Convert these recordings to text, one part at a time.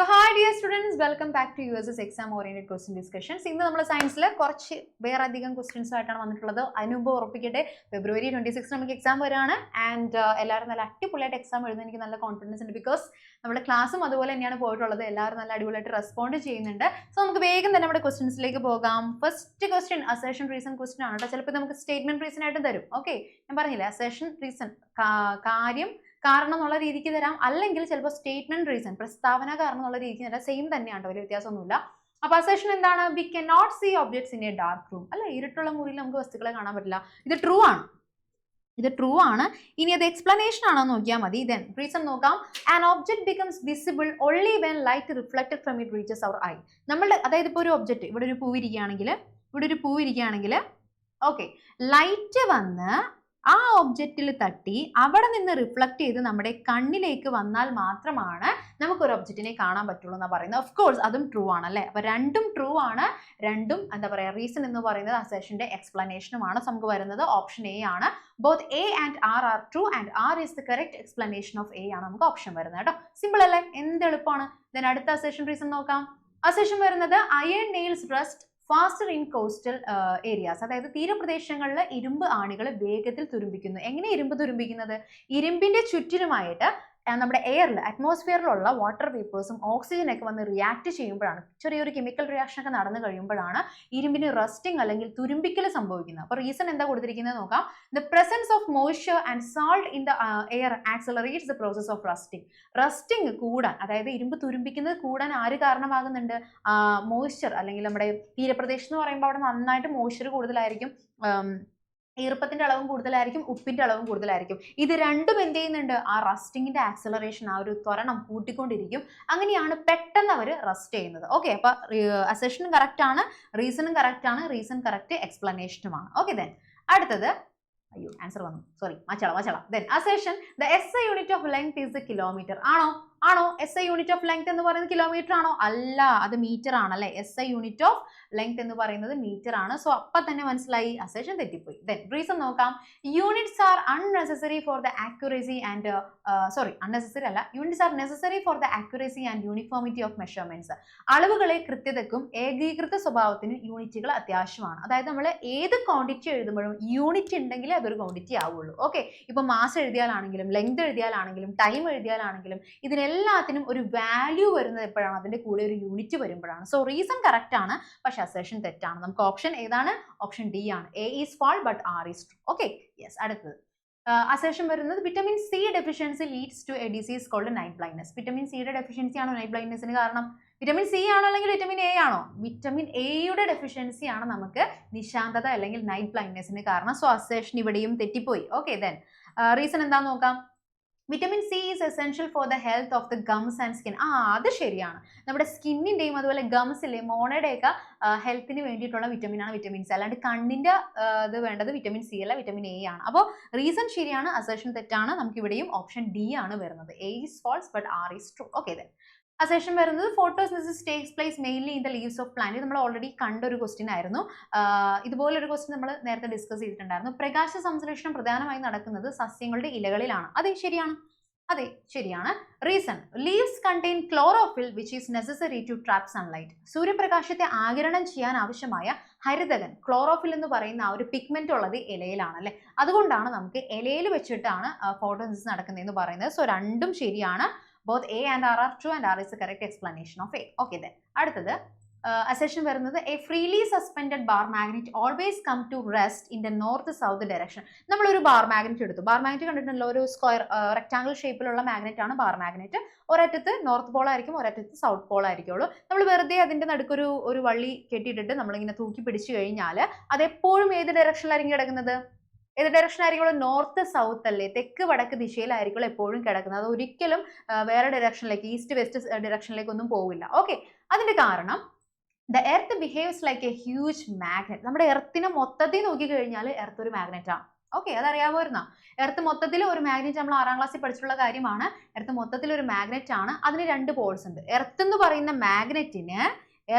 So hi dear students welcome back to U S S exam oriented question discussions ഇന്ന് നമ്മൾ സയൻസിൽ കുറച്ച് വേറെ അധികം ക്വസ്റ്റ്യൻസ് ആയിട്ടാണ് വന്നിട്ടുള്ളത്. അനുഭവം ഉറപ്പിക്കട്ടെ. ഫെബ്രുവരി ട്വന്റി സിക്സ് നമുക്ക് എക്സാം വരാണ്. ആൻഡ് എല്ലാവരും നല്ല അടിപൊളിയായിട്ട് എക്സാം എഴുതുന്ന എനിക്ക് നല്ല കോൺഫിഡൻസ് ഉണ്ട് ബിക്കോസ് നമ്മുടെ ക്ലാസ്സും അതുപോലെ തന്നെയാണ് പോയിട്ടുള്ളത്. എല്ലാവരും നല്ല അടിപൊളിയായിട്ട് റെസ്പോണ്ട് ചെയ്യുന്നുണ്ട്. സോ നമുക്ക് വേഗം തന്നെ നമ്മുടെ ക്വസ്റ്റ്യൻസിലേക്ക് പോകാം. First question assertion reason question ആണ് കേട്ടോ. ചിലപ്പോൾ നമുക്ക് സ്റ്റേറ്റ്മെന്റ് റീസൺ ആയിട്ട് തരും. ഓക്കെ ഞാൻ പറഞ്ഞില്ലേ? അസേഷൻ റീസൺ കാര്യം കാരണം എന്നുള്ള രീതിക്ക് തരാം. അല്ലെങ്കിൽ ചിലപ്പോൾ സ്റ്റേറ്റ്മെന്റ് റീസൺ പ്രസ്താവന കാരണം എന്നുള്ള രീതിക്ക് തരാം. സെയിം തന്നെയാണ് വലിയ വ്യത്യാസമൊന്നുമില്ല. അപ്പൊ അസേഷൻ എന്താണ്? We cannot see objects in a dark room അല്ലെ? ഇരുട്ടുള്ള മുറിയിൽ നമുക്ക് വസ്തുക്കളെ കാണാൻ പറ്റില്ല. ഇത് ട്രൂ ആണ്. ഇത് ട്രൂ ആണ്. ഇനി അത് എക്സ്പ്ലനേഷൻ ആണോ നോക്കിയാൽ മതി. ദെൻ റീസൺ നോക്കാം. An object becomes visible only when light reflected from it reaches our eye നമ്മളുടെ അതായത് ഇപ്പോൾ ഒരു ഒബ്ജക്റ്റ് ഇവിടെ ഒരു പൂ ഇരിക്കുകയാണെങ്കിൽ ഇവിടെ ഒരു പൂ ഇരിക്കുകയാണെങ്കിൽ ഓക്കെ ലൈറ്റ് വന്ന് ആ ഒബ്ജക്റ്റിൽ തട്ടി അവിടെ നിന്ന് റിഫ്ലക്ട് ചെയ്ത് നമ്മുടെ കണ്ണിലേക്ക് വന്നാൽ മാത്രമാണ് നമുക്ക് ഒരു ഒബ്ജക്റ്റിനെ കാണാൻ പറ്റുള്ളൂ എന്നാണ് പറയുന്നത്. ഓഫ് കോഴ്സ് അതും ട്രൂ ആണ് അല്ലേ? അപ്പൊ രണ്ടും ട്രൂ ആണ്. രണ്ടും എന്താ പറയുക റീസൺ എന്ന് പറയുന്നത് അസേഷന്റെ എക്സ്പ്ലനേഷനുമാണ് നമുക്ക് വരുന്നത് ഓപ്ഷൻ എ ആണ്. Both A and R are true and R is the correct explanation of A ആണ് നമുക്ക് ഓപ്ഷൻ വരുന്നത് കേട്ടോ. സിമ്പിൾ അല്ലേ? എന്ത് എളുപ്പമാണ് ദെൻ അടുത്ത അസേഷൻ റീസൺ നോക്കാം. അസേഷൻ വരുന്നത് iron nails rust faster in coastal areas അതായത് തീരപ്രദേശങ്ങളിൽ ഇരുമ്പ് ആണികൾ വേഗത്തിൽ തുരുമ്പിക്കുന്നു. എങ്ങനെ ഇരുമ്പ് തുരുമ്പിക്കുന്നത്? ഇരുമ്പിന്റെ ചുറ്റിനുമായിട്ട് ആ, നമ്മുടെ എയറിൽ അറ്റ്മോസ്ഫിയറിലുള്ള വാട്ടർ വേപ്പേഴ്സും ഓക്സിജനൊക്കെ വന്ന് റിയാക്ട് ചെയ്യുമ്പോഴാണ് ചെറിയൊരു കെമിക്കൽ റിയാക്ഷൻ ഒക്കെ നടന്നു കഴിയുമ്പോഴാണ് ഇരുമ്പിന് റസ്റ്റിംഗ് അല്ലെങ്കിൽ തുരുമ്പിക്കൽ സംഭവിക്കുന്നത്. അപ്പോൾ റീസൺ എന്താ കൊടുത്തിരിക്കുന്നത് നോക്കാം. The presence of moisture and salt in the air accelerates the process of rusting rusting കൂടാൻ അതായത് ഇരുമ്പ് തുരുമ്പിക്കുന്നത് കൂടാൻ ആര് കാരണമാകുന്നുണ്ട്? മോയ്സ്ചർ അല്ലെങ്കിൽ നമ്മുടെ തീരപ്രദേശം എന്ന് പറയുമ്പോൾ അവിടെ നന്നായിട്ട് മോയ്സ്ചർ കൂടുതലായിരിക്കും. ഈർപ്പത്തിന്റെ അളവും കൂടുതലായിരിക്കും ഉപ്പിന്റെ അളവും കൂടുതലായിരിക്കും. ഇത് രണ്ടും എന്ത് ചെയ്യുന്നുണ്ട്? ആ റസ്റ്റിങ്ങിന്റെ ആക്സലറേഷൻ ആ ഒരു ത്വരണം കൂട്ടിക്കൊണ്ടിരിക്കും. അങ്ങനെയാണ് പെട്ടെന്ന് അവർ റസ്റ്റ് ചെയ്യുന്നത്. ഓക്കെ അപ്പൊ അസഷനും കറക്റ്റ് ആണ് റീസണും കറക്റ്റ് ആണ് റീസൺ കറക്റ്റ് എക്സ്പ്ലനേഷനുമാണ് ഓക്കെ ദെൻ അടുത്തത് അയ്യോ ആൻസർ വന്നു. സോറി മച്ചള മച്ചള. Then assertion the S I unit of length is a kilometre ആണോ? ആണോ? S I unit of length എന്ന് പറയുന്നത് കിലോമീറ്റർ ആണോ? അല്ല അത് മീറ്റർ ആണ് അല്ലെ? S I unit of length എന്ന് പറയുന്നത് മീറ്റർ ആണ്. സോ അപ്പൊ തന്നെ മനസ്സിലായി. അസേഷൻ തെറ്റിപ്പോയി. ദെൻ റീസൺ നോക്കാം. Units are unnecessary for the accuracy and sorry unnecessary അല്ല. Units are necessary for the accuracy and uniformity of measurements അളവുകളെ കൃത്യതക്കും ഏകീകൃത സ്വഭാവത്തിനും യൂണിറ്റുകൾ അത്യാവശ്യമാണ്. അതായത് നമ്മൾ ഏത് ക്വാണ്ടിറ്റി എഴുതുമ്പോഴും യൂണിറ്റ് ഉണ്ടെങ്കിൽ അതൊരു ക്വാണ്ടിറ്റി ആവുള്ളൂ. ഓക്കെ ഇപ്പൊ മാസം എഴുതിയാലാണെങ്കിലും ലെങ്ത് എഴുതിയാലാണെങ്കിലും ടൈം എഴുതിയാലാണെങ്കിലും ഇതിനെല്ലാത്തിനും ഒരു വാല്യൂ വരുന്നത് എപ്പോഴാണ്? അതിന്റെ കൂടെ ഒരു യൂണിറ്റ് വരുമ്പോഴാണ്. സോ റീസൺ കറക്റ്റ് ആണ്. പക്ഷേ അസേഷൻ തെറ്റാണ്. നമുക്ക് ഓപ്ഷൻ ഏതാണ്? ഓപ്ഷൻ ഡി ആണ്. A is false but R is true okay yes അടുത്തത്. അസേഷൻ വരുന്നത് vitamin C deficiency leads to a disease called night blindness vitamin സിയുടെ ഡെഫിഷ്യൻസി ആണോ നൈറ്റ് ബ്ലൈൻഡ്നസിന് കാരണം? വിറ്റമിൻ സി ആണോ അല്ലെങ്കിൽ വിറ്റമിൻ എ ആണോ? വിറ്റമിൻ എയുടെ ഡെഫിഷ്യൻസി ആണ് നമുക്ക് നിശാന്തത അല്ലെങ്കിൽ നൈറ്റ് ബ്ലൈൻഡ്നെസ്സിന് കാരണം. സോ അസേഷൻ ഇവിടെയും തെറ്റിപ്പോയി. ഓക്കെ ദെൻ റീസൺ എന്താന്ന് നോക്കാം? Vitamin C is essential for the health of the gums and skin ആ അത് ശരിയാണ്. നമ്മുടെ സ്കിന്നിന്റെയും അതുപോലെ ഗംസിലെ മോണയുടെയൊക്കെ ഹെൽത്തിന് വേണ്ടിയിട്ടുള്ള വിറ്റമിൻ ആണ് വിറ്റമിൻ സി അല്ലാണ്ട് കണ്ണിന്റെ ഇത് വേണ്ടത് വിറ്റമിൻ സി അല്ല വിറ്റമിൻ എ ആണ്. അപ്പോൾ റീസൺ ശരിയാണ് അസേഷൻ തെറ്റാണ്. നമുക്ക് ഇവിടെയും ഓപ്ഷൻ ഡി ആണ് വരുന്നത്. A is false but R is true okay then assertion വരുന്നത് photosynthesis takes place mainly in the leaves of plant നമ്മൾ ഓൾറെഡി കണ്ട ഒരു ക്വസ്റ്റ്യൻ ആയിരുന്നു. ഇതുപോലെ ഒരു ക്വസ്റ്റ്യൻ നമ്മൾ നേരത്തെ ഡിസ്കസ് ചെയ്തിട്ടുണ്ടായിരുന്നു. പ്രകാശ സംശ്ലേഷണം പ്രധാനമായി നടക്കുന്നത് സസ്യങ്ങളുടെ ഇലകളിലാണ്. അതെ ശരിയാണ്. അതെ ശരിയാണ്. Reason leaves contain chlorophyll which is necessary to trap sunlight സൂര്യപ്രകാശത്തെ ആകിരണം ചെയ്യാൻ ആവശ്യമായ ഹരിതകൻ ക്ലോറോഫിൽ എന്ന് പറയുന്ന ആ ഒരു പിഗ്മെന്റ് ഉള്ളത് ഇലയിലാണ് അല്ലെ? അതുകൊണ്ടാണ് നമുക്ക് ഇലയിൽ വെച്ചിട്ടാണ് ഫോട്ടോസിസ് നടക്കുന്നതെന്ന് പറയുന്നത്. സോ രണ്ടും ശരിയാണ്. Both A and R are true and R is correct explanation of A okay then അടുത്തത് അസെഷൻ വരുന്നത് a freely suspended bar magnet always come to rest in the north south direction നമ്മളൊരു bar magnet എടുത്തു. Bar magnet കണ്ടിട്ടുണ്ടല്ലോ ഒരു square rectangle ഷേപ്പിലുള്ള magnet ആണ് bar magnet ഒരറ്റത്ത് north pole ആയിരിക്കും ഒരറ്റത്ത് സൗത്ത് പോൾ ആയിരിക്കുള്ളൂ. നമ്മൾ വെറുതെ അതിന്റെ നടുക്കൊരു ഒരു വള്ളി കെട്ടിയിട്ടിട്ട് നമ്മളിങ്ങനെ തൂക്കി പിടിച്ചു കഴിഞ്ഞാൽ അതെപ്പോഴും ഏത് ഡയറക്ഷനിലായിരിക്കും കിടക്കുന്നത്? ഏത് ഡയറക്ഷനായിരിക്കും നോർത്ത് സൗത്ത് അല്ലേ? തെക്ക് വടക്ക് ദിശയിലായിരിക്കും എപ്പോഴും കിടക്കുന്നത്. അത് ഒരിക്കലും വേറെ ഡയറക്ഷനിലേക്ക് ഈസ്റ്റ് വെസ്റ്റ് ഡയറക്ഷനിലേക്ക് ഒന്നും പോവില്ല ഓക്കെ അതിന്റെ കാരണം the earth behaves like a huge magnet നമ്മുടെ എർത്തിനെ മൊത്തത്തിൽ നോക്കി കഴിഞ്ഞാൽ എർത്ത് ഒരു മാഗ്നറ്റ് ആണ് ഓക്കെ അതറിയാമായിരുന്നോ എർത്ത് മൊത്തത്തിൽ ഒരു മാഗ്നറ്റ് നമ്മൾ ആറാം ക്ലാസ്സിൽ പഠിച്ചിട്ടുള്ള കാര്യമാണ്. എർത്ത് മൊത്തത്തിൽ ഒരു മാഗ്നറ്റ് ആണ്. അതിന് രണ്ട് പോൾസ് ഉണ്ട്. എർത്ത് എന്ന് പറയുന്ന മാഗ്നറ്റിന്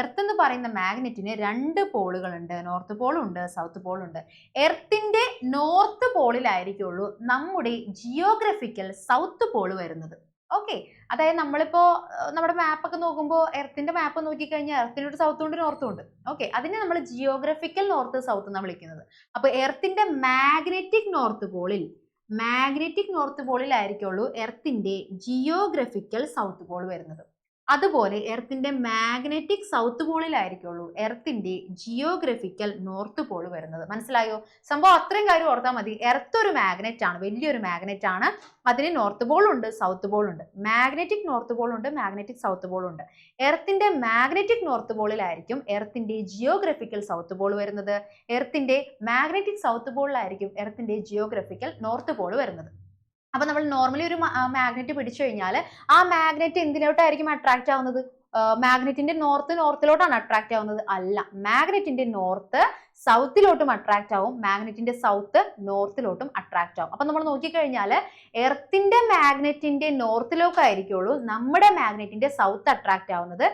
എർത്ത് എന്ന് പറയുന്ന മാഗ്നറ്റിന് രണ്ട് പോളുകളുണ്ട് നോർത്ത് പോളും ഉണ്ട് സൗത്ത് പോളും ഉണ്ട്. എർത്തിന്റെ നോർത്ത് പോളിലായിരിക്കുള്ളൂ നമ്മുടെ ജിയോഗ്രഫിക്കൽ സൗത്ത് പോൾ വരുന്നത്. ഓക്കെ അതായത് നമ്മളിപ്പോ ഏർ, നമ്മുടെ മാപ്പൊക്കെ നോക്കുമ്പോൾ എർത്തിന്റെ മാപ്പ് നോക്കിക്കഴിഞ്ഞാൽ എർത്തിന് ഒരു സൗത്തും ഉണ്ട് നോർത്തും ഉണ്ട്. ഓക്കെ അതിനെ നമ്മൾ ജിയോഗ്രഫിക്കൽ നോർത്ത് സൗത്ത് എന്നാണ് വിളിക്കുന്നത്. അപ്പൊ എർത്തിന്റെ മാഗ്നറ്റിക് നോർത്ത് പോളിൽ മാഗ്നറ്റിക് നോർത്ത് പോളിലായിരിക്കുള്ളൂ എർത്തിന്റെ ജിയോഗ്രഫിക്കൽ സൗത്ത് പോൾ വരുന്നത്. അതുപോലെ എർത്തിന്റെ മാഗ്നറ്റിക് സൗത്ത് പോളിലായിരിക്കുള്ളൂ എർത്തിന്റെ ജിയോഗ്രഫിക്കൽ നോർത്ത് പോൾ വരുന്നത്. മനസ്സിലായോ? സംഭവം അത്രയും കാര്യം ഓർത്താൽ മതി. എർത്ത് ഒരു മാഗ്നറ്റ് ആണ് വലിയൊരു മാഗ്നറ്റ് ആണ്. അതിന് നോർത്ത് പോൾ ഉണ്ട് സൗത്ത് പോൾ ഉണ്ട്. മാഗ്നറ്റിക് നോർത്ത് പോൾ ഉണ്ട് മാഗ്നറ്റിക് സൗത്ത് പോൾ ഉണ്ട്. എർത്തിന്റെ മാഗ്നറ്റിക് നോർത്ത് പോളിലായിരിക്കും എർത്തിന്റെ ജിയോഗ്രഫിക്കൽ സൗത്ത് പോൾ വരുന്നത്. എർത്തിന്റെ മാഗ്നറ്റിക് സൗത്ത് പോളിലായിരിക്കും എർത്തിന്റെ ജിയോഗ്രഫിക്കൽ നോർത്ത് പോൾ വരുന്നത്. അപ്പൊ നമ്മൾ നോർമലി ഒരു മാഗ്നറ്റ് പിടിച്ചു കഴിഞ്ഞാൽ ആ മാഗ്നറ്റ് എന്തിലോട്ടായിരിക്കും അട്രാക്ട് ആവുന്നത്? മാഗ്നറ്റിന്റെ നോർത്ത് നോർത്തിലോട്ടാണ് അട്രാക്ട് ആവുന്നത്. അല്ല മാഗ്നറ്റിന്റെ നോർത്ത് സൗത്തിലോട്ടും അട്രാക്ട് ആവും. മാഗ്നറ്റിന്റെ സൗത്ത് നോർത്തിലോട്ടും അട്രാക്ട് ആവും. അപ്പൊ നമ്മൾ നോക്കിക്കഴിഞ്ഞാൽ എർത്തിന്റെ മാഗ്നറ്റിന്റെ നോർത്തിലോക്കായിരിക്കുള്ളൂ നമ്മുടെ മാഗ്നറ്റിന്റെ സൗത്ത് അട്രാക്ട് ആവുന്നത്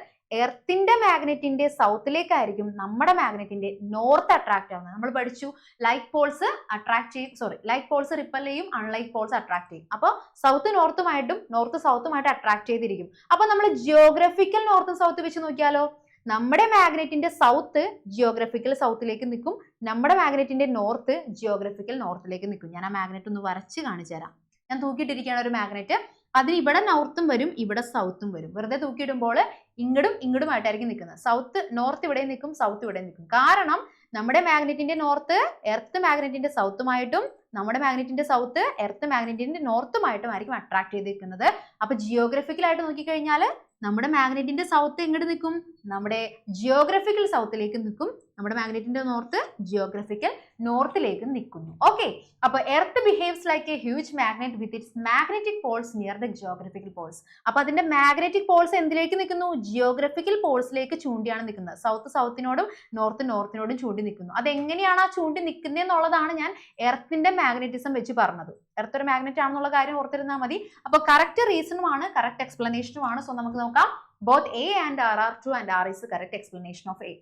എർത്തിന്റെ മാഗ്നറ്റിന്റെ സൗത്തിലേക്കായിരിക്കും നമ്മുടെ മാഗ്നറ്റിന്റെ നോർത്ത് അട്രാക്ട് ആവുന്നത്. നമ്മൾ പഠിച്ചു ലൈക്ക് പോൾസ് അട്രാക്ട് ചെയ്യും സോറി ലൈക്ക് പോൾസ് റിപ്പൽ ചെയ്യും അൺലൈക്ക് പോൾസ് അട്രാക്ട് ചെയ്യും. അപ്പോൾ സൗത്ത് നോർത്തുമായിട്ടും നോർത്ത് സൗത്തുമായിട്ട് അട്രാക്ട് ചെയ്തിരിക്കും. അപ്പൊ നമ്മൾ ജിയോഗ്രഫിക്കൽ നോർത്ത് സൗത്ത് വെച്ച് നോക്കിയാലോ? നമ്മുടെ മാഗ്നറ്റിന്റെ സൗത്ത് ജിയോഗ്രഫിക്കൽ സൗത്തിലേക്ക് നിൽക്കും. നമ്മുടെ മാഗ്നറ്റിന്റെ നോർത്ത് ജിയോഗ്രഫിക്കൽ നോർത്തിലേക്ക് നിൽക്കും. ഞാൻ ആ മാഗ്നറ്റ് ഒന്ന് വരച്ച് കാണിച്ചു തരാം. ഞാൻ തൂക്കിയിട്ടിരിക്കുകയാണ് ഒരു മാഗ്നറ്റ് അതിന് ഇവിടെ നോർത്തും വരും ഇവിടെ സൗത്തും വരും. വെറുതെ തൂക്കിയിടുമ്പോൾ ഇങ്ങടും ഇങ്ങടുമായിട്ടായിരിക്കും നിൽക്കുന്നത്. സൗത്ത് നോർത്ത് ഇവിടെ നിൽക്കും സൗത്ത് ഇവിടെ നിൽക്കും. കാരണം നമ്മുടെ മാഗ്നറ്റിന്റെ നോർത്ത് എർത്ത് മാഗ്നറ്റിന്റെ സൗത്തുമായിട്ടും നമ്മുടെ മാഗ്നറ്റിന്റെ സൗത്ത് എർത്ത് മാഗ്നറ്റിന്റെ നോർത്തുമായിട്ടും ആയിരിക്കും അട്രാക്ട് ചെയ്തിരിക്കുന്നത് അപ്പൊ ജിയോഗ്രഫിക്കലായിട്ട് നോക്കിക്കഴിഞ്ഞാൽ നമ്മുടെ മാഗ്നറ്റിന്റെ സൗത്ത് എങ്ങോട്ട് നിൽക്കും? നമ്മുടെ ജിയോഗ്രഫിക്കൽ സൗത്തിലേക്ക് നിൽക്കും. നമ്മുടെ മാഗ്നറ്റിന്റെ നോർത്ത് ജിയോഗ്രഫിക്കൽ നോർത്തിലേക്ക് നിൽക്കുന്നു. ഓക്കെ അപ്പൊ earth behaves like a huge magnet with its magnetic poles near the geographical poles അപ്പൊ അതിന്റെ മാഗ്നറ്റിക് പോൾസ് എന്തിലേക്ക് നിൽക്കുന്നു? ജിയോഗ്രഫിക്കൽ പോൾസിലേക്ക് ചൂണ്ടിയാണ് നിൽക്കുന്നത്. സൗത്ത് സൗത്തിനോടും നോർത്ത് നോർത്തിനോടും ചൂണ്ടി നിൽക്കുന്നു. അതെങ്ങനെയാണ് ആ ചൂണ്ടി നിൽക്കുന്നത് എന്നുള്ളതാണ് ഞാൻ എർത്തിന്റെ മാഗ്നറ്റിസം വെച്ച് പറഞ്ഞത്. എർത്ത് ഒരു മാഗ്നറ്റ് ആണെന്നുള്ള കാര്യം ഓർത്തിരുന്നാൽ മതി. അപ്പോൾ കറക്റ്റ് റീസണുമാണ് കറക്റ്റ് എക്സ്പ്ലനേഷനുമാണ് സോ നമുക്ക് നോക്കാം. Both A and R are true and R is correct explanation of A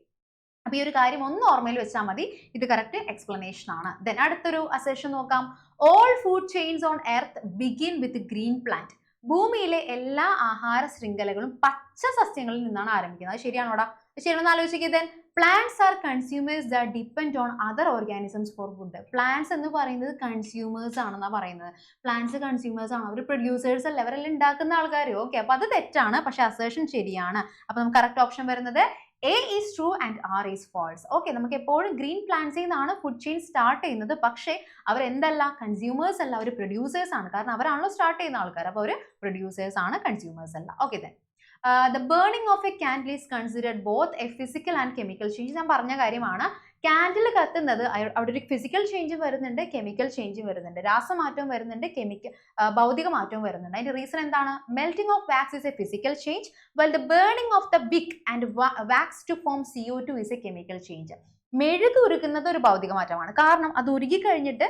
അപ്പൊ ഈ ഒരു കാര്യം ഒന്ന് ഓർമ്മയിൽ വെച്ചാൽ മതി. ഇത് കറക്റ്റ് എക്സ്പ്ലനേഷൻ ആണ്. ദെൻ അടുത്തൊരു അസേഷൻ നോക്കാം. All food chains on earth begin with green plant ഭൂമിയിലെ എല്ലാ ആഹാര ശൃംഖലകളും പച്ച സസ്യങ്ങളിൽ നിന്നാണ് ആരംഭിക്കുന്നത്. അത് ശരിയാണോടാ ശരിയാണെന്ന് ആലോചിക്കുക plants are consumers they depend on other organisms for food plants എന്ന് പറയുന്നത് കൺസ്യൂമേഴ്സ് ആണെന്നാണ് പറയുന്നത്. പ്ലാന്റ്സ് കൺസ്യൂമേഴ്സ് ആണ്. അവർ പ്രൊഡ്യൂസേഴ്സ് അല്ല? അവരെല്ലാം ഉണ്ടാക്കുന്ന ആൾക്കാർ ഓക്കെ അപ്പൊ അത് തെറ്റാണ്. പക്ഷെ അസേഷൻ ശരിയാണ്. അപ്പൊ നമുക്ക് കറക്റ്റ് ഓപ്ഷൻ വരുന്നത് A is true and R is false okay നമുക്ക് എപ്പോഴും ഗ്രീൻ പ്ലാന്റ്സിൽ നിന്നാണ് ഫുഡ് ചെയിൻ സ്റ്റാർട്ട് ചെയ്യുന്നത്. പക്ഷേ അവർ എന്തല്ല കൺസ്യൂമേഴ്സ് അല്ല. അവർ പ്രൊഡ്യൂസേഴ്സ് ആണ്. കാരണം അവരാണല്ലോ സ്റ്റാർട്ട് ചെയ്യുന്ന ആൾക്കാർ അപ്പോൾ അവർ പ്രൊഡ്യൂസേഴ്സ് ആണ് കൺസ്യൂമേഴ്സ് അല്ല. Okay then the burning of a candle is considered both a physical and chemical change ഞാൻ പറഞ്ഞ കാര്യമാണ് ക്യാൻഡിൽ കത്തുന്നത് അവിടെ ഒരു ഫിസിക്കൽ ചേഞ്ച് വരുന്നുണ്ട് കെമിക്കൽ ചേഞ്ച് വരുന്നുണ്ട്. രാസമാറ്റവും വരുന്നുണ്ട് കെമിക്കൽ ഭൗതിക മാറ്റവും വരുന്നുണ്ട്. അതിന്റെ റീസൺ എന്താണ്? Melting of wax is a physical change well the burning of the wick and wax to form C O two is a chemical change മെഴുക് ഉരുക്കുന്നത് ഒരു ഭൗതിക മാറ്റമാണ്. കാരണം അത് ഉരുകി കഴിഞ്ഞിട്ട്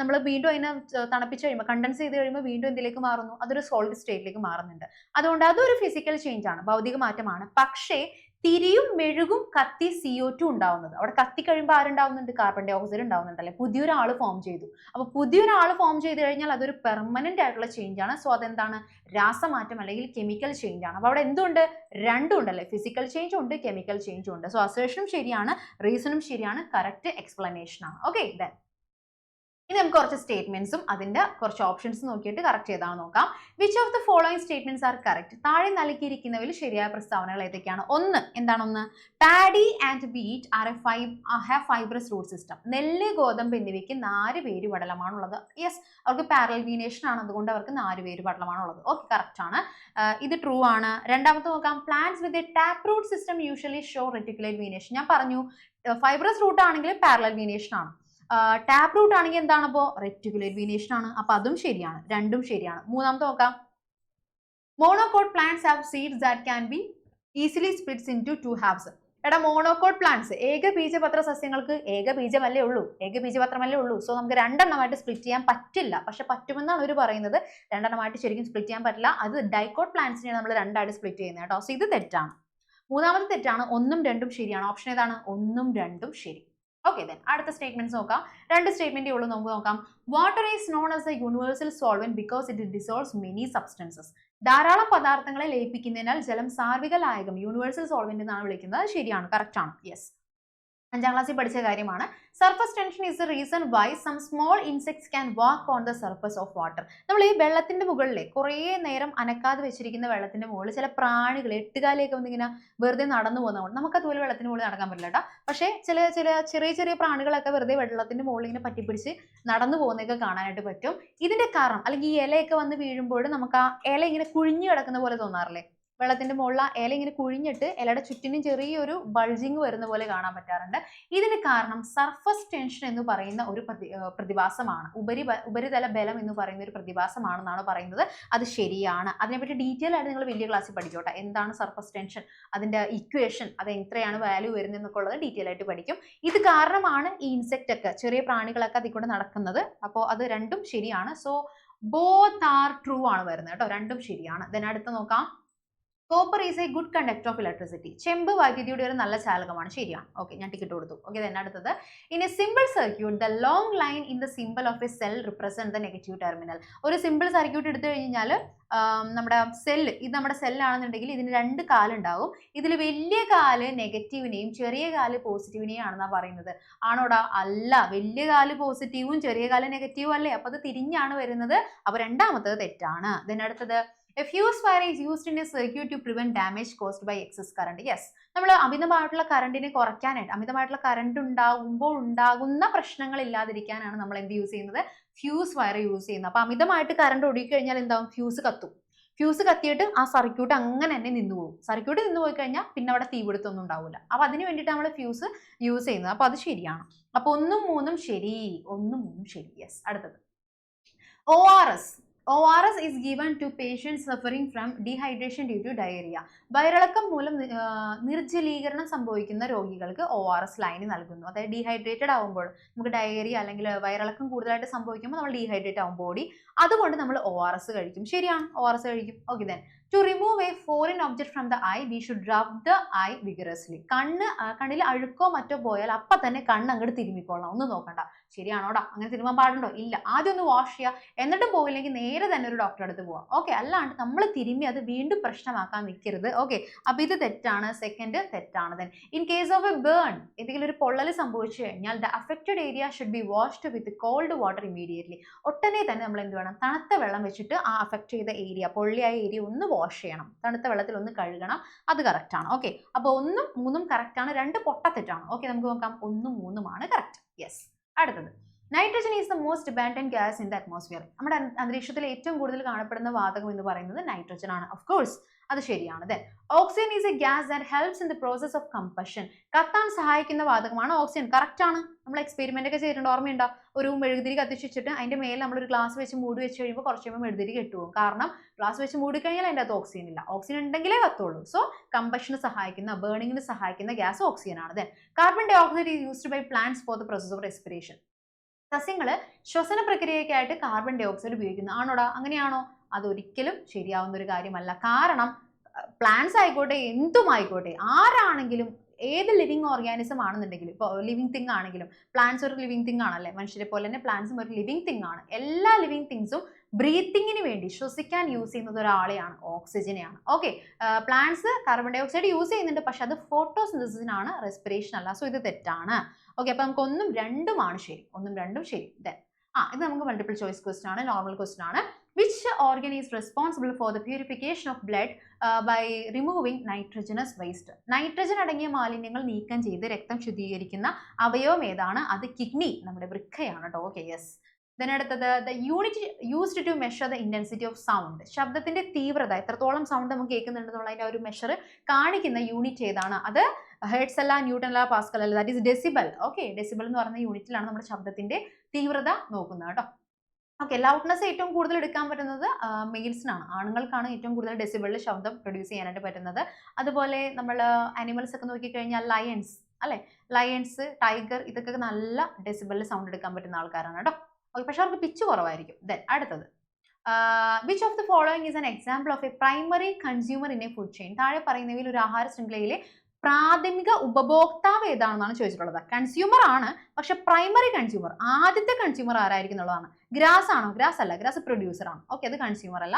നമ്മൾ വീണ്ടും അതിനെ തണുപ്പിച്ച് കഴിയുമ്പോൾ കണ്ടൻസ് ചെയ്ത് കഴിയുമ്പോൾ വീണ്ടും എന്തിലേക്ക് മാറുന്നു? അതൊരു സോളിഡ് സ്റ്റേറ്റിലേക്ക് മാറുന്നുണ്ട്. അതുകൊണ്ട് അതൊരു ഫിസിക്കൽ ചേഞ്ച് ആണ് ഭൗതിക മാറ്റമാണ്. പക്ഷേ തിരിയും മെഴുകും കത്തി സി ഒ ടു ഉണ്ടാവുന്നത്. അവിടെ കത്തി കഴിയുമ്പോൾ ആരുണ്ടാവുന്നുണ്ട്? കാർബൺ ഡൈ ഓക്സൈഡ് ഉണ്ടാവുന്നുണ്ട് അല്ലെ? പുതിയൊരാൾ ഫോം ചെയ്തു. അപ്പൊ പുതിയൊരാൾ ഫോം ചെയ്ത് കഴിഞ്ഞാൽ അതൊരു പെർമനന്റ് ആയിട്ടുള്ള ചേഞ്ച് ആണ്. സോ അതെന്താണ്? രാസമാറ്റം അല്ലെങ്കിൽ കെമിക്കൽ ചേഞ്ച് ആണ്. അപ്പൊ അവിടെ എന്തുണ്ട്? രണ്ടും ഉണ്ടല്ലേ ഫിസിക്കൽ ചേഞ്ച് ഉണ്ട് കെമിക്കൽ ചേഞ്ചും ഉണ്ട്. സോ അസേഷനും ശരിയാണ് റീസണും ശരിയാണ് കറക്റ്റ് എക്സ്പ്ലനേഷൻ ആണ്. ഓക്കെ ദെൻ ഇനി നമുക്ക് കുറച്ച് സ്റ്റേറ്റ്മെന്റ്സും അതിന്റെ കുറച്ച് ഓപ്ഷൻസ് നോക്കിയിട്ട് കറക്റ്റ് ചെയ്താൽ നോക്കാം. Which of the following statements are correct താഴെ നൽകിയിരിക്കുന്നവയിൽ ശരിയായ പ്രസ്താവനകൾ ഏതൊക്കെയാണ്? ഒന്ന് എന്താണ് ഒന്ന്? Paddy and wheat are a five have fibrous root system നെല്ല് ഗോതമ്പ് എന്നിവയ്ക്ക് നാല് പേര് പടലമാണുള്ളത്. യെസ് അവർക്ക് പാരൽ വീനേഷൻ ആണ്. അതുകൊണ്ട് അവർക്ക് നാല് പേര് പടലമാണുള്ളത്. ഓക്കെ കറക്റ്റ് ആണ്. ഇത് ട്രൂ ആണ്. രണ്ടാമത്തെ നോക്കാം. Plants with a tap root system usually show reticular venation ഞാൻ പറഞ്ഞു ഫൈബ്രസ് റൂട്ട് ആണെങ്കിൽ പാരലൽ വീനേഷൻ ആണ്. ടാപ്പ് റൂട്ട് ആണെങ്കിൽ എന്താണ് അപ്പോ? റെറ്റിക്കുലർ വീനേഷൻ ആണ്. അപ്പൊ അതും ശരിയാണ്. രണ്ടും ശരിയാണ്. മൂന്നാമത്തെ നോക്കാം. Monocot plants have seeds that can be easily splits in to two halves എടാ മോണോകോട്ട് പ്ലാന്റ്സ് ഏക ബീജപത്ര സസ്യങ്ങൾക്ക് ഏക ബീജമല്ലേ ഉള്ളൂ. ഏക ബീജപത്രമല്ലേ ഉള്ളൂ. സോ നമുക്ക് രണ്ടെണ്ണമായിട്ട് സ്പ്ലിറ്റ് ചെയ്യാൻ പറ്റില്ല. പക്ഷെ പറ്റുമെന്നാണ് അവർ പറയുന്നത്. രണ്ടെണ്ണമായിട്ട് ശരിക്കും സ്പ്ലിറ്റ് ചെയ്യാൻ പറ്റില്ല. അത് ഡൈക്കോട്ട് പ്ലാന്റ്സിനെ നമ്മൾ രണ്ടായിട്ട് സ്പ്ലിറ്റ് ചെയ്യുന്നത് കേട്ടോ. സോ ഇത് തെറ്റാണ്. മൂന്നാമത്തെ തെറ്റാണ്. ഒന്നും രണ്ടും ശരിയാണ്. ഓപ്ഷൻ ഏതാണ്? ഒന്നും രണ്ടും ശരി. ഓക്കെ ദെൻ അടുത്ത സ്റ്റേറ്റ്മെന്റ്സ് നോക്കാം. രണ്ട് സ്റ്റേറ്റ്മെന്റേ ഉള്ളൂ നമുക്ക് നോക്കാം. Water is known as a universal solvent because it dissolves many substances ധാരാളം പദാർത്ഥങ്ങളെ ലയിപ്പിക്കുന്നതിനാൽ ജലം സാർവിക ലായകം യൂണിവേഴ്സൽ സോൾവെന്റ് എന്നാണ് വിളിക്കുന്നത്. ശരിയാണ് കറക്റ്റ് ആണ്. യെസ് അഞ്ചാം ക്ലാസ്സിൽ പഠിച്ച കാര്യമാണ്. Surface tension is the reason why some small insects can walk on the surface of water നമ്മൾ ഈ വെള്ളത്തിന്റെ മുകളിൽ കുറേ നേരം അനക്കാതെ വെച്ചിരിക്കുന്ന വെള്ളത്തിന്റെ മുകളിൽ ചില പ്രാണികൾ എട്ടുകാലിയൊക്കെ വന്നിങ്ങനെ വെറുതെ നടന്നു പോകുന്നതുകൊണ്ട് നമുക്ക് അതുപോലെ വെള്ളത്തിന്റെ മുകളിൽ നടക്കാൻ പറ്റില്ല കേട്ടോ. പക്ഷേ ചില ചില ചെറിയ ചെറിയ പ്രാണികളൊക്കെ വെറുതെ വെള്ളത്തിന്റെ മുകളിൽ ഇങ്ങനെ പറ്റിപ്പിടിച്ച് നടന്നു പോകുന്നതൊക്കെ കാണാനായിട്ട് പറ്റും. ഇതിന്റെ കാരണം അല്ലെങ്കിൽ ഈ ഇലയൊക്കെ വന്ന് വീഴുമ്പോൾ നമുക്ക് ആ ഇല ഇങ്ങനെ കുഴിഞ്ഞു കിടക്കുന്ന പോലെ തോന്നാറില്ലേ? വെള്ളത്തിന്റെ മുകളിൽ ഇല ഇങ്ങനെ കുഴിഞ്ഞിട്ട് ഇലയുടെ ചുറ്റിനും ചെറിയൊരു ബൾജിങ് വരുന്ന പോലെ കാണാൻ പറ്റാറുണ്ട്. ഇതിന് കാരണം സർഫസ് ടെൻഷൻ എന്ന് പറയുന്ന ഒരു പ്രതിഭാസമാണ്. ഉപരി ഉപരിതല ബലം എന്ന് പറയുന്ന ഒരു പ്രതിഭാസമാണെന്നാണ് പറയുന്നത്. അത് ശരിയാണ്. അതിനെപ്പറ്റി ഡീറ്റെയിൽ ആയിട്ട് നിങ്ങൾ വലിയ ക്ലാസ്സിൽ പഠിച്ചോട്ടെ. എന്താണ് സർഫസ് ടെൻഷൻ അതിന്റെ ഇക്വേഷൻ അത് എത്രയാണ് വാല്യൂ വരുന്നത് എന്നൊക്കെ ഉള്ളത് ഡീറ്റെയിൽ ആയിട്ട് പഠിക്കും. ഇത് കാരണമാണ് ഈ ഇൻസെക്റ്റ് ഒക്കെ ചെറിയ പ്രാണികളൊക്കെ അതിൽ കൂടെ നടക്കുന്നത്. അപ്പോൾ അത് രണ്ടും ശരിയാണ്. സോ ബോത്ത് ആർ ട്രൂ ആണ് വരുന്നത് കേട്ടോ. രണ്ടും ശരിയാണ്. ദെൻ അടുത്ത് നോക്കാം. Copper is a good conductor of electricity ചെമ്പ് വൈദ്യുതിയുടെ ഒരു നല്ല ചാലകമാണ്. ശരിയാണ്. ഓക്കെ ഞാൻ ടിക്കറ്റ് കൊടുത്തു. ഓക്കെ then അടുത്തത് in a simple circuit the long line in the symbol of a cell represent the negative terminal ഒരു സിമ്പിൾ സർക്യൂട്ട് എടുത്തു കഴിഞ്ഞാൽ നമ്മുടെ സെല്ല് ഇത് നമ്മുടെ സെല്ലാണെന്നുണ്ടെങ്കിൽ ഇതിന് രണ്ട് കാലുണ്ടാവും ഇതിൽ വലിയ കാൽ നെഗറ്റീവിനെയും ചെറിയ കാൽ പോസിറ്റീവിനെയും ആണെന്നാണ് പറയുന്നത്. ആണോടാ? അല്ല. വലിയ കാൽ പോസിറ്റീവും ചെറിയ കാൽ നെഗറ്റീവും അല്ലേ? അപ്പൊ അത് തിരിഞ്ഞാണ് വരുന്നത്. അപ്പൊ രണ്ടാമത്തത് തെറ്റാണ്. അടുത്തത് a fuse wire is used in a circuit to prevent damage caused by excess current yes നമ്മൾ അമിതമായിട്ടുള്ള കറണ്ടിനെ കുറയ്ക്കാനായിട്ട് അമിതമായിട്ടുള്ള കറണ്ട് ഉണ്ടാകുമ്പോൾ ഉണ്ടാകുന്ന പ്രശ്നങ്ങൾ ഇല്ലാതിരിക്കാനാണ് നമ്മൾ എന്ത് യൂസ് ചെയ്യുന്നത്? ഫ്യൂസ് വയർ യൂസ് ചെയ്യുന്നത്. അപ്പൊ അമിതമായിട്ട് കറണ്ട് ഒഴുകിക്കഴിഞ്ഞാൽ എന്താവും? ഫ്യൂസ് കത്തും. ഫ്യൂസ് കത്തിയിട്ട് ആ സർക്യൂട്ട് അങ്ങനെ തന്നെ നിന്ന് പോകും. സർക്യൂട്ട് നിന്ന് പോയി കഴിഞ്ഞാൽ പിന്നെ അവിടെ തീപിടുത്തൊന്നും ഉണ്ടാവില്ല അപ്പൊ അതിന് വേണ്ടിയിട്ട് നമ്മൾ ഫ്യൂസ് യൂസ് ചെയ്യുന്നത്. അപ്പൊ അത് ശരിയാണ്. അപ്പൊ ഒന്നും മൂന്നും ശരി. ഒന്നും മൂന്നും ശരി. യെസ് അടുത്തത്. O R S O R S is given to patients suffering from dehydration due to diarrhoea വയറിളക്കം മൂലം നിർജലീകരണം സംഭവിക്കുന്ന രോഗികൾക്ക് ഒ ആർ എസ് ലൈന് നൽകുന്നു. അതായത് ഡീഹൈഡ്രേറ്റഡ് ആകുമ്പോൾ നമുക്ക് ഡയറിയ അല്ലെങ്കിൽ വയറിളക്കം കൂടുതലായിട്ട് സംഭവിക്കുമ്പോൾ നമ്മൾ ഡീഹൈഡ്രേറ്റ് ആവും ബോഡി അതുകൊണ്ട് നമ്മൾ ഒ ആർ എസ് കഴിക്കും. ശരിയാണ്? ഒ ആർ എസ് കഴിക്കും. Okay then to remove a foreign object from the eye we should rub the eye vigorously കണ്ണ് കണ്ണിൽ അഴുക്കോ മറ്റോ പോയാൽ അപ്പൊ തന്നെ കണ്ണ് അങ്ങോട്ട് തിരുമ്മിക്കൊള്ളാം ഒന്നും നോക്കണ്ട. ശരിയാണോടാ? അങ്ങനെ തിരുമ്പാൻ പാടുണ്ടോ? ഇല്ല. ആദ്യം ഒന്ന് വാഷ് ചെയ്യുക എന്നിട്ടും പോയില്ലെങ്കിൽ നേരെ തന്നെ ഒരു ഡോക്ടറെ അടുത്ത് പോവാം. ഓക്കെ അല്ലാണ്ട് നമ്മൾ തിരുമ്മി അത് വീണ്ടും പ്രശ്നമാക്കാൻ നിൽക്കരുത് ഓക്കെ അപ്പൊ ഇത് തെറ്റാണ്. സെക്കൻഡ് തെറ്റാണ് then in case of a burn എന്തെങ്കിലും ഒരു പൊള്ളൽ സംഭവിച്ചു കഴിഞ്ഞാൽ the affected area should be washed with cold water immediately ഒട്ടനെ തന്നെ നമ്മൾ എന്ത് വേണം? തണുത്ത വെള്ളം വെച്ചിട്ട് ആ അഫക്റ്റ് ചെയ്ത ഏരിയ പൊള്ളിയായ ഏരിയ ഒന്ന് ചെയ്യണം. തണുത്ത വെള്ളത്തിൽ ഒന്ന് കഴുകണം. അത് കറക്റ്റ് ആണ്. ഓക്കെ അപ്പോൾ ഒന്നും മൂന്നും കറക്റ്റ് ആണ്. രണ്ട് പൊട്ടത്തെറ്റാണ് ഓക്കെ നമുക്ക് നോക്കാം. ഒന്നും മൂന്നുമാണ് കറക്റ്റ് യെസ് അടുത്തത്. Nitrogen is the most abundant gas in the atmosphere നമ്മുടെ അന്തരീക്ഷത്തിൽ ഏറ്റവും കൂടുതൽ കാണപ്പെടുന്ന വാതകം എന്ന് പറയുന്നത് നൈട്രജൻ ആണ്. ഓഫ് കോഴ്സ് അത് ശരിയാണ് then oxygen is a gas that helps in the process of combustion കത്താൻ സഹായിക്കുന്ന വാതകമാണ് ഓക്സിജൻ കറക്റ്റ് ആണ്. നമ്മൾ എക്സ്പെരിമെന്റ് ഒക്കെ ചെയ്തിട്ടുണ്ട്. ഓർമ്മയുണ്ടോ? ഒരു മെഴുകുതിരി കത്തിച്ച് വെച്ചിട്ട് അതിന്റെ മേലെ നമ്മൾ ഒരു ഗ്ലാസ് വെച്ച് മൂടി വെച്ച് കഴിയുമ്പോൾ കുറച്ച് കഴിയുമ്പോൾ മെഴുകുതിരി കെട്ടുപോകും. കാരണം ഗ്ലാസ് വെച്ച് മൂടി കഴിഞ്ഞാൽ അതിന്റെ അകത്ത് ഓക്സിജൻ ഇല്ല. ഓക്സിജൻ ഉണ്ടെങ്കിലേ കത്തുള്ളൂ. സോ കമ്പഷന് സഹായിക്കുന്ന ബേണിങ്ങിന് സഹായിക്കുന്ന ഗ്യാസ് ഓക്സിജൻ ആണ് then carbon dioxide is used by plants for the process of respiration സസ്യങ്ങൾ ശ്വസന പ്രക്രിയയ്ക്കായിട്ട് കാർബൺ ഡൈ ഓക്സൈഡ് ഉപയോഗിക്കുന്നു. ആണോടാ? അങ്ങനെയാണോ? അതൊരിക്കലും ശരിയാവുന്ന ഒരു കാര്യമല്ല. കാരണം പ്ലാന്റ്സ് ആയിക്കോട്ടെ എന്തും ആയിക്കോട്ടെ ആരാണെങ്കിലും ഏത് ലിവിങ് ഓർഗാനിസം ആണെന്നുണ്ടെങ്കിലും ഇപ്പോൾ ലിവിങ് തിങ് ആണെങ്കിലും പ്ലാന്റ്സ് ഒരു ലിവിങ് തിങ് ആണല്ലേ? മനുഷ്യരെ പോലെ തന്നെ പ്ലാന്റ്സും ഒരു ലിവിങ് തിങ് ആണ്. എല്ലാ ലിവിങ് തിങ്സും ബ്രീത്തിങ്ങിന് വേണ്ടി ശ്വസിക്കാൻ യൂസ് ചെയ്യുന്നത് ഒരാളെയാണ് ഓക്സിജനെയാണ്. Okay plants carbon dioxide use ചെയ്യുന്നുണ്ട് പക്ഷെ അത് ഫോട്ടോസിന്തസിസിനാണ് റെസ്പിറേഷൻ അല്ല. സോ ഇത് തെറ്റാണ്. ഓക്കെ അപ്പൊ നമുക്ക് ഒന്നും രണ്ടുമാണ് ശരി. ഒന്നും രണ്ടും ശരി. ദെൻ ആ ഇത് നമുക്ക് മൾട്ടിപ്പിൾ ചോയ്സ് ക്വസ്റ്റൻ ആണ് നോർമൽ ക്വസ്റ്റൻ ആണ്. Which organ is responsible for the purification of blood by removing nitrogenous waste nitrogen അടങ്ങിയ മാലിന്യങ്ങൾ നീക്കം ചെയ്ത് രക്തം ശുദ്ധീകരിക്കുന്ന അവയവം ഏതാണ്? അത് കിഡ്നി നമ്മുടെ വൃക്കയാണ് കേട്ടോ ഓക്കെ യെസ് then അടുത്തത് the unit used to measure the intensity of sound ശബ്ദത്തിന്റെ തീവ്രത എത്രത്തോളം സൗണ്ട് നമുക്ക് കേൾക്കുന്നുണ്ടെന്നുള്ള അതിന്റെ ഒരു മെഷർ കാണിക്കുന്ന യൂണിറ്റ് ഏതാണ്? അത് ഹെഡ്സ് അല്ല ന്യൂട്ടൺ അല്ല പാസ്കൽ അല്ല that is decibel okay decibel എന്ന് പറയുന്ന യൂണിറ്റിലാണ് നമ്മുടെ ശബ്ദത്തിന്റെ തീവ്രത നോക്കുന്നത് കേട്ടോ. ഓക്കെ ലൗഡ്നെസ് ഏറ്റവും കൂടുതൽ എടുക്കാൻ പറ്റുന്നത് മെയിൽസിനാണ് ആണുങ്ങൾക്കാണ് ഏറ്റവും കൂടുതൽ ഡെസിബിളിൽ ശബ്ദം പ്രൊഡ്യൂസ് ചെയ്യാനായിട്ട് പറ്റുന്നത്. അതുപോലെ നമ്മൾ അനിമൽസ് ഒക്കെ നോക്കിക്കഴിഞ്ഞാൽ ലയൺസ് അല്ലേ? ലയൺസ് ടൈഗർ ഇതൊക്കെ നല്ല ഡെസിബിളിൽ സൗണ്ട് എടുക്കാൻ പറ്റുന്ന ആൾക്കാരാണ് കേട്ടോ. ഓക്കെ പക്ഷെ അവർക്ക് പിച്ച് കുറവായിരിക്കും. ദെൻ അടുത്തത്. Which of the following is an example of a primary consumer in a food chain താഴെ പറയുന്നവയിൽ ഒരു ആഹാര ശൃംഖലയിലെ പ്രാഥമിക ഉപഭോക്താവ് ഏതാണെന്നാണ് ചോദിച്ചിട്ടുള്ളത്. കൺസ്യൂമർ ആണ് പക്ഷെ പ്രൈമറി കൺസ്യൂമർ ആദ്യത്തെ കൺസ്യൂമർ ആരായിരിക്കും എന്നുള്ളതാണ്. ഗ്രാസ് ആണോ? ഗ്രാസ് അല്ല. ഗ്രാസ് പ്രൊഡ്യൂസർ ആണ്. ഓക്കെ അത് കൺസ്യൂമർ അല്ല.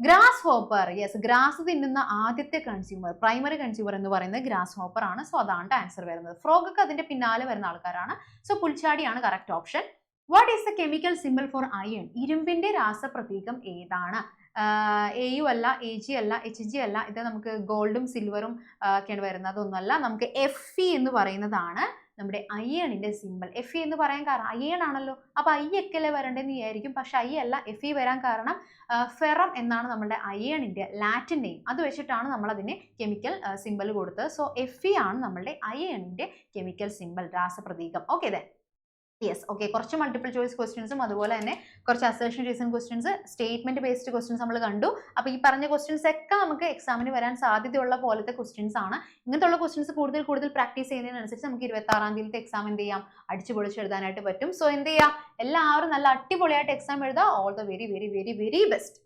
ഗ്രാസ് ഹോപ്പർ യെസ് ഗ്രാസ് തിന്നുന്ന ആദ്യത്തെ കൺസ്യൂമർ പ്രൈമറി കൺസ്യൂമർ എന്ന് പറയുന്നത് ഗ്രാസ് ഹോപ്പർ ആണ്. സോ അതാണ് ആൻസർ വരുന്നത്. ഫ്രോഗ് ഒക്കെ അതിന്റെ പിന്നാലെ വരുന്ന ആൾക്കാരാണ്. So പുൽച്ചാടിയാണ് correct option what is the chemical symbol for iron ഇരുമ്പിന്റെ രാസപ്രതീകം ഏതാണ്? എ യു അല്ല എ ജി അല്ല എച്ച് ജി അല്ല ഇത് നമുക്ക് ഗോൾഡും സിൽവറും ഒക്കെയാണ് വരുന്നത്. അതൊന്നുമല്ല നമുക്ക് എഫ് ഇ എന്ന് പറയുന്നതാണ് നമ്മുടെ അയ്യണിന്റെ സിമ്പിൾ എഫ് ഇ എന്ന് പറയാൻ കാരണം അയ്യൺ ആണല്ലോ. അപ്പൊ ഐ ഒക്കെ അല്ലേ വരേണ്ടതെന്ന് വിചാരിക്കും. പക്ഷെ ഐ അല്ല എഫ് ഇ വരാൻ കാരണം ഫെറം എന്നാണ് നമ്മുടെ അയ്യണിന്റെ ലാറ്റിൻ നെയിം അത് വെച്ചിട്ടാണ് നമ്മൾ അതിന് കെമിക്കൽ സിമ്പിൾ കൊടുത്തത്. സോ എഫ് ഇ ആണ് നമ്മളുടെ അയ്യണിന്റെ കെമിക്കൽ സിമ്പിൾ രാസപ്രതീകം. ഓക്കെ ദേ യെസ് ഓക്കെ കുറച്ച് മൾട്ടിപ്പിൾ ചോയ്സ് ക്വസ്റ്റ്യൻസും അതുപോലെ തന്നെ കുറച്ച് assertion reason questions statement based questions നമ്മൾ കണ്ടു. അപ്പോൾ ഈ പറഞ്ഞ ക്വസ്റ്റ്യൻസ് ഒക്കെ നമുക്ക് എക്സാമിന് വരാൻ സാധ്യതയുള്ള പോലത്തെ ക്വസ്റ്റ്യൻസ് ആണ്. ഇങ്ങനത്തെ ക്വസ്റ്റ്യൻസ് കൂടുതൽ കൂടുതൽ പ്രാക്ടീസ് ചെയ്യുന്നതിനനുസരിച്ച് നമുക്ക് ഇരുപത്തി ആറാം തീയതി എക്സാം എന്ത് ചെയ്യാം? അടിച്ചു പൊളിച്ച് എഴുതാനായിട്ട് പറ്റും. സോ എന്ത് ചെയ്യാം? എല്ലാവരും നല്ല അടിപൊളിയായിട്ട് എക്സാം എഴുതാം all the very very very very best